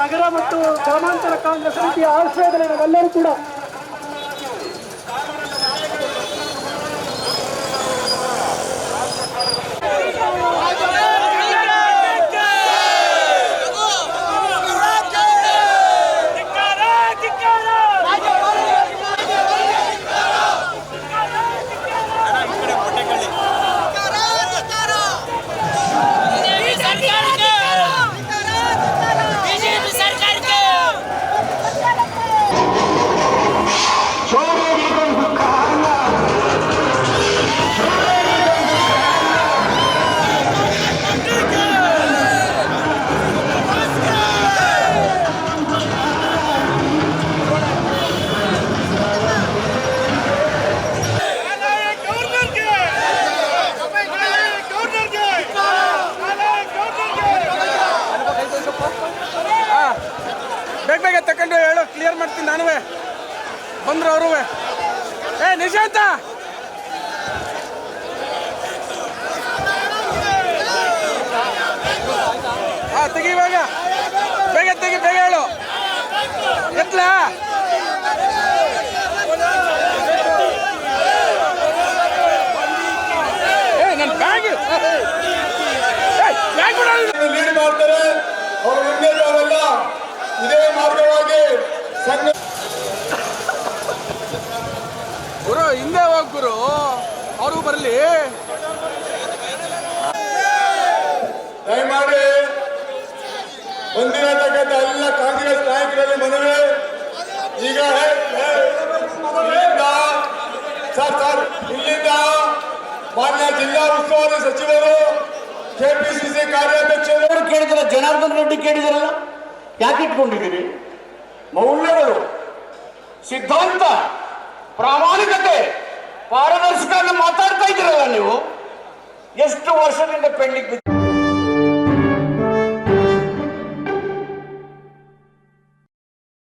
ನಗರ ಮತ್ತು ಗ್ರಾಮಾಂತರ ಕಾಂಗ್ರೆಸ್ ಸಮಿತಿಯ ಆಶ್ರಯದಲ್ಲಿ ನಾವೆಲ್ಲರೂ ಕೂಡ ಬಿಜೆಪಿ ಕ್ಲಿಯರ್ ಮಾಡ್ತೀನಿ ನಾನು ಬಂದ್ರು ಅವರು ಏ, ನಿಶಾಂತ! ಹಾ ತೆಗಿ ಬೇಗ. ಬೇಗ ತೆಗಿ, ಬೇಗ ಹೇಳು. ಎತ್ಲಾ? ಏ ನನ್ನ ಬ್ಯಾಗ್ ಬ್ಯಾಗ್ ಬಿಡ ಲೀಡ್ ಮಾಡ್ತಾರೆ. ಗುರು ಹಿಂದೆ ಹೋಗ್ ಗುರು. ಅವರು ಬರಲಿ. ದಯಮಾಡಿ ತಕ್ಕಂತ ಎಲ್ಲ ಕಾಂಗ್ರೆಸ್ ನಾಯಕರಲ್ಲಿ ಮನವಿ. ಈಗ ಇಲ್ಲಿಂದ ಸರ್ ಸರ್ ಇಲ್ಲಿಂದ ಮಾನ್ಯ ಜಿಲ್ಲಾ ಉಸ್ತುವಾರಿ ಸಚಿವರು ಕೆಪಿಸಿಸಿ ಕಾರ್ಯಾಧ್ಯಕ್ಷರು. ಕೇಳಿದ್ರೆ ಜನಾರ್ದನ್ ರೆಡ್ಡಿ ಕೇಳಿದಿರಲ್ಲ? ಯಾಕೆ ಇಟ್ಕೊಂಡಿದ್ದೀರಿ? ಮೌಲ್ಯಗಳು. ಸಿದ್ಧಾಂತ. ಪ್ರಾಮಾಣಿಕತೆ ಪಾರದರ್ಶಕ ಮಾತಾಡ್ತಾ ಇದ್ದೀರಲ್ಲ ನೀವು ಎಷ್ಟು ವರ್ಷದಿಂದ ಪೆಂಡಿಂಗ್ ಬಿದ್ದು